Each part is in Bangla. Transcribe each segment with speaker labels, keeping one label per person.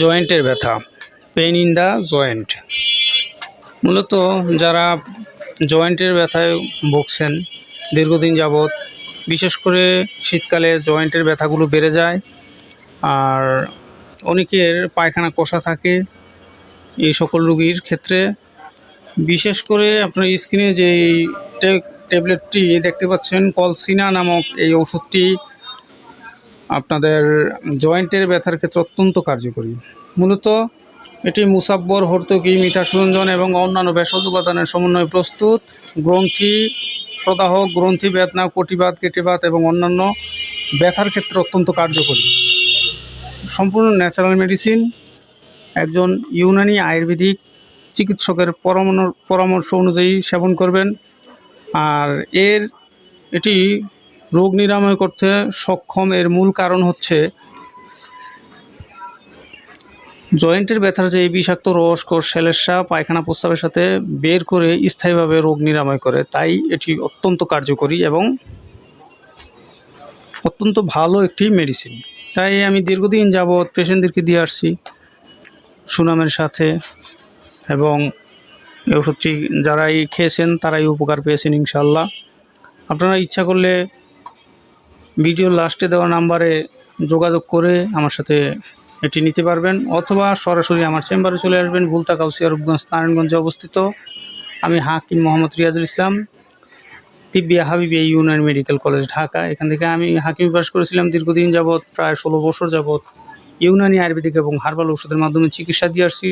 Speaker 1: জয়েন্টের ব্যথা পেন ইন দ্য জয়েন্ট মূলত যারা জয়েন্টের ব্যথায় ভুগছেন, দীর্ঘদিন যাবৎ, বিশেষ করে শীতকালে জয়েন্টের ব্যথাগুলো বেড়ে যায়, আর অনেকের পায়খানা কষা থাকে এই সকল রুগীর ক্ষেত্রে। বিশেষ করে আপনার স্ক্রিনে যে ট্যাবলেটটি দেখতে পাচ্ছেন, কলসিনা নামক এই ওষুধটি আপনাদের জয়েন্টের ব্যথার ক্ষেত্রে অত্যন্ত কার্যকরী। মূলত এটি মুসাব্বর, হর্তকি মিঠা সুরঞ্জন এবং অন্যান্য ভেষজ উপাদানের সমন্বয়ে প্রস্তুত। গ্রন্থি প্রদাহ, গ্রন্থি বেদনা কটিবাত কেটিবাত এবং অন্যান্য ব্যথার ক্ষেত্রে অত্যন্ত কার্যকরী। সম্পূর্ণ ন্যাচারাল মেডিসিন, একজন ইউনানি আয়ুর্বেদিক চিকিৎসকের পরামর- পরামর্শ অনুযায়ী সেবন করবেন। আর এর এটি রোগ নিরাময় করতে সক্ষম এর মূল কারণ হচ্ছে জয়েন্টের ব্যথার যে বিষাক্ত রস কোষ সেলেসা পায়খানা প্রস্রাবের সাথে বের করে স্থায়ীভাবে রোগ নিরাময় করে। তাই এটি অত্যন্ত কার্যকরী এবং অত্যন্ত ভালো একটি মেডিসিন তাই আমি দীর্ঘদিন যাবৎ পেশেন্টদেরকে দিয়ে আসছি সুনামের সাথে এবং ওষুধটি যারাই খেয়েছেন তারাই উপকার পেয়েছেন ইনশাল্লাহ আপনারা ইচ্ছা করলে ভিডিওর লাস্টে দেওয়া নাম্বারে যোগাযোগ করে আমার সাথে এটি নিতে পারবেন, অথবা সরাসরি আমার চেম্বারে চলে আসবেন, ভুলতা কাউসিয়া, রূপগঞ্জ, নারায়ণগঞ্জে অবস্থিত। আমি Hakim Mohammad Riazul Islam, Tibbia Habibia union medical college, Dhaka. এখান থেকে আমি হাকিম পাস করেছিলাম দীর্ঘদিন যাবৎ, প্রায় ষোলো বছর যাবৎ। ইউনানি আয়ুর্বেদিক এবং হার্বাল ওষুধের মাধ্যমে চিকিৎসা দিয়ে আসছি,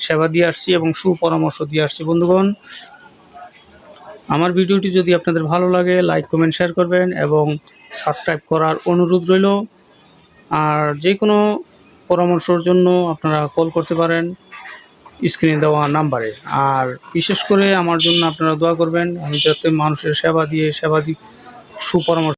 Speaker 1: সেবা দিয়ে আসছি এবং সুপরামর্শ দিয়ে আসছি। বন্ধুগণ, আমার ভিডিওটি যদি আপনাদের ভালো লাগে, লাইক, কমেন্ট, শেয়ার করবেন এবং সাবস্ক্রাইব করার অনুরোধ রইল। আর যে কোনো পরামর্শর জন্য আপনারা কল করতে পারেন স্ক্রিনে দেওয়া নাম্বারে। আর বিশেষ করে আমার জন্য আপনারা দোয়া করবেন। আমি যাতে মানুষের সেবা দিয়ে সেবা দিই সুপরামর্শ